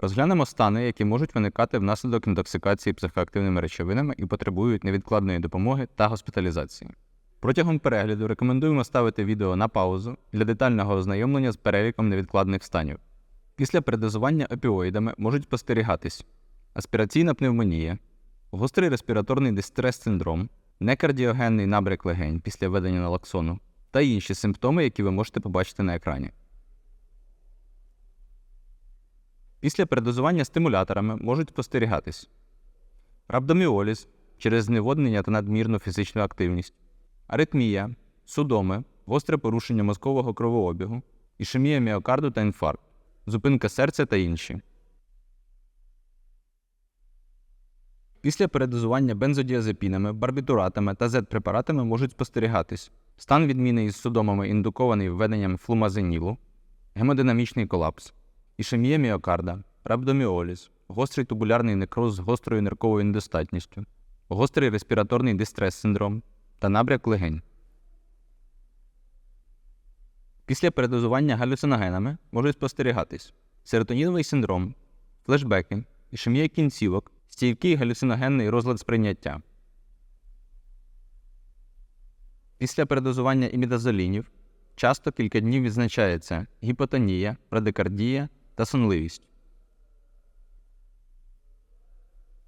Розглянемо стани, які можуть виникати внаслідок інтоксикації психоактивними речовинами і потребують невідкладної допомоги та госпіталізації. Протягом перегляду рекомендуємо ставити відео на паузу для детального ознайомлення з переліком невідкладних станів. Після передозування опіоїдами можуть спостерігатись аспіраційна пневмонія, гострий респіраторний дистрес-синдром, некардіогенний набряк легень після введення налоксону та інші симптоми, які ви можете побачити на екрані. Після передозування стимуляторами можуть спостерігатись рhabdomіоліз через зневоднення та надмірну фізичну активність, аритмія, судоми, гостре порушення мозкового кровообігу, ішемія міокарду та інфаркт, зупинка серця та інші. Після передозування бензодіазепінами, барбітуратами та Z-препаратами можуть спостерігатись стан відміни із судомами, індукований введенням флумазенілу, гемодинамічний колапс, ішемія міокарда, рhabdomіоліз, гострий тубулярний некроз з гострою нирковою недостатністю, гострий респіраторний дистрес-синдром та набряк легень. Після передозування галюциногенами можуть спостерігатись серотоніновий синдром, флешбеки, ішемія кінцівок, стійкий галюциногенний розлад сприйняття. Після передозування імідазолінів часто кілька днів відзначається гіпотонія, брадикардія та сонливість.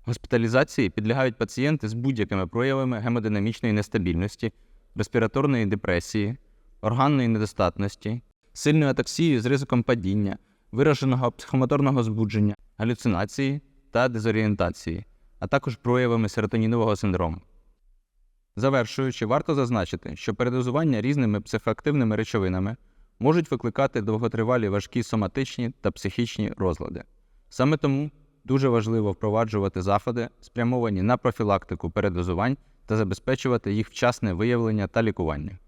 Госпіталізації підлягають пацієнти з будь-якими проявами гемодинамічної нестабільності, респіраторної депресії, органної недостатності, сильної атаксії з ризиком падіння, вираженого психомоторного збудження, галюцинації та дезорієнтації, а також проявами серотонінового синдрому. Завершуючи, варто зазначити, що передозування різними психоактивними речовинами можуть викликати довготривалі важкі соматичні та психічні розлади. Саме тому дуже важливо впроваджувати заходи, спрямовані на профілактику передозувань та забезпечувати їх вчасне виявлення та лікування.